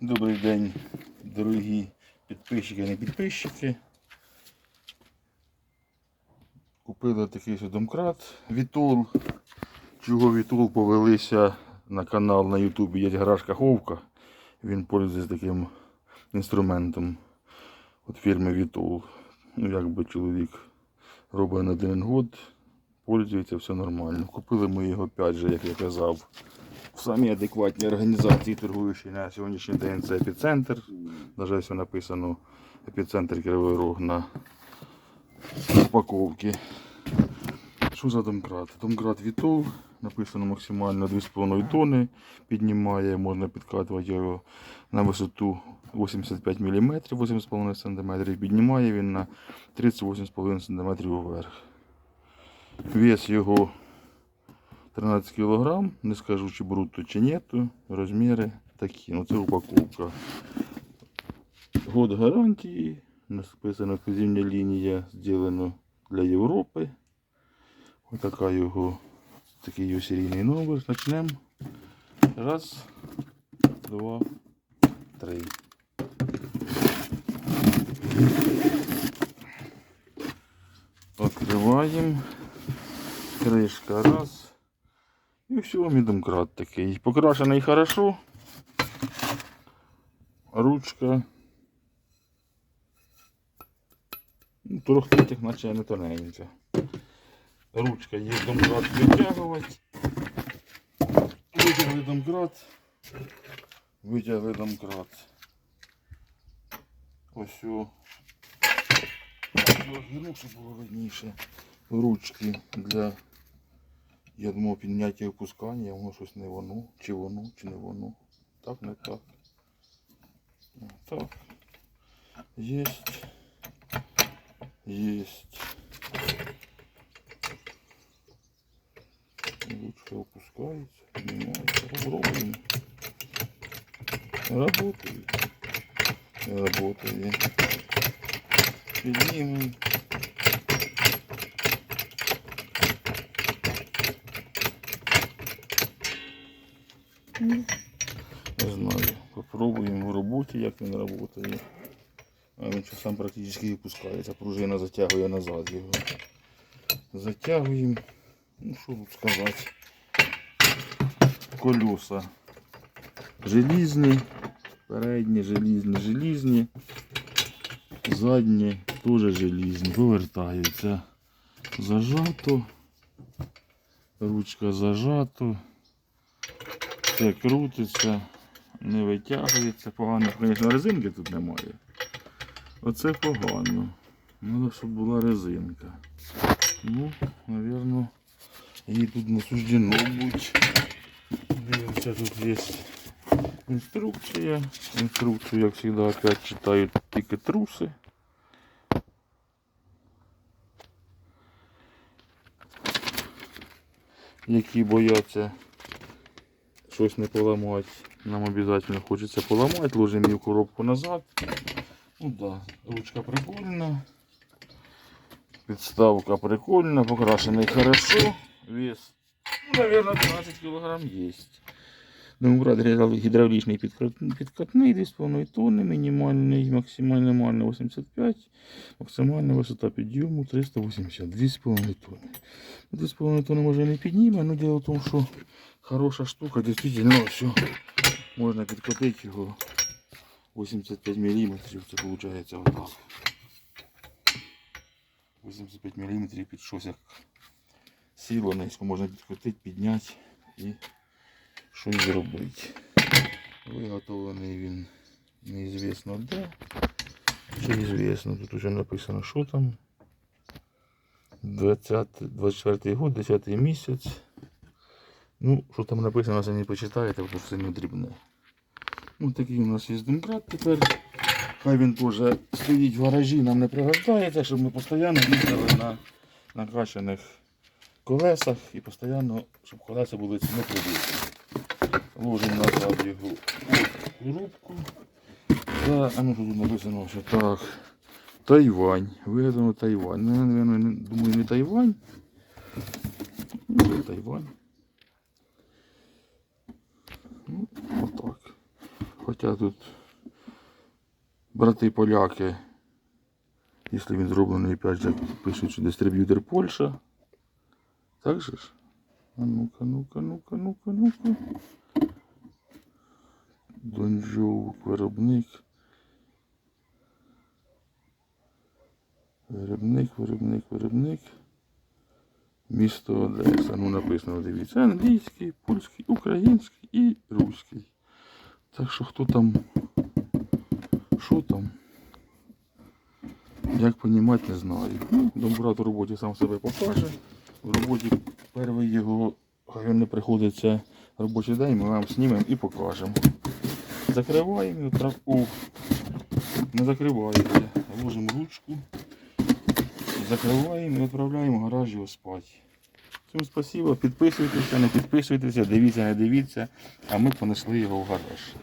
Добрий день, дорогі підписчики і не підписчики. Купили такий домкрат Вітол. Чого Вітол повелися на канал на Ютубі є гараж Каховка. Він пользується таким інструментом від фірми Вітол. Ну, якби чоловік робить на один год, пользується, все нормально. Купили ми його опять же, як я казав, в самій адекватній організації, торгуючій на сьогоднішній день це епіцентр. Навіть все написано епіцентр Кривий Рог на упаковці. Що за домкрат? Домкрат Вітол, написано максимально 2,5 тонни. Піднімає, можна підкатувати його на висоту 85 мм, 8,5 см. Піднімає він на 38,5 см вверх. Вес його 13 кг, не скажу чи брутто чи нету. Розміри такі. Ну це упаковка. Год гарантії. Написано вказівна лінія зроблено для Європи. Ось така його такий його серійний номер. Почнемо. Раз, два, три. Откриваємо. Кришка раз. І все, мідомкрат такий. Покрашений хорошо. Ручка. Ну, Торохтитих, наче не тоненька. Ручка є домкрат витягувати. Витягли домкрат. Витягли домкрат. Ось о. Розгорнув, щоб було. Ручки для я думав підняття і опускання, воно щось не воно, чи воно, чи не воно. Так, не так. Ну, Так. Єсть. Єсть. Ручка опускається, піднімається. Попробуємо. Работает. Работает. Піднімемо. Не знаю. Попробуємо в роботі, як він працює. А він сам практично і пускається. Пружина затягує назад його. Затягуємо. Ну що тут сказати. Колеса. Желізні. Передні желізні, желізні. Задні теж желізні. Повертаються. Зажато. Ручка зажато. Все крутиться, не витягується. Погано, звісно, резинки тут немає. Оце погано. Треба, щоб була резинка. Ну, мабуть, її тут не суждено бути. Дивимося, тут є інструкція. Інструкцію, як завжди, опять читають тільки труси. Які бояться щось не поламати. Нам обов'язково хочеться поламати, ложимо її в коробку назад. Ну да, ручка прикольна. Підставка прикольна, покрашений хорошо. Вес, ну, наверное, 12 кг есть. Домкрат гідравлічний підкатний, 2,5 тонни, мінімальний, максимальний нормально 85, максимальна висота підйому 380, 2,5 тонни. 2,5 тонни може не підніме, але діло в тому, що хороша штука, дійсно все, можна підкатити його 85 мм, це виходить отак. 85 мм під щось як сіло низько можна підкотити, підняти і щось зробити. Виготовлений він неізвісно де. Чи ізвісно, тут вже написано, що там. 20, 24 год, 10 місяць. Ну, що там написано, це не почитаєте, бо це не дрібне. Ну, такий у нас є домкрат тепер. Хай він теж стоїть в гаражі, нам не пригождається, щоб ми постійно їздили на накачаних колесах і постійно, щоб колеса були не прибиті. Ложимо назад його у коробку. Та, а ну тут написано, що так. Тайвань. Вигадано Тайвань. Ну, думаю, не Тайвань. Ну, не Тайвань. Ну, отак. Хоча тут брати поляки, якщо він зроблений, опять же, пишуть, що дистриб'ютор Польща. Так же ж? А ну-ка, ну-ка, ну-ка, ну-ка, ну-ка. Донжоу, виробник. Виробник, виробник, виробник. Місто Одеса. Ну написано, дивіться. Англійський, польський, український і руський. Так що хто там, що там, як понімати, не знаю. Ну, Домбрат у роботі сам себе покаже. В роботі перший його, не приходиться робочий день, ми вам знімемо і покажемо. Закриваємо. О, не закривається. Ложимо ручку, закриваємо і відправляємо в гараж його спати. Всім спасибо, підписуйтеся, не підписуйтеся, дивіться, не дивіться, а ми понесли його в гараж.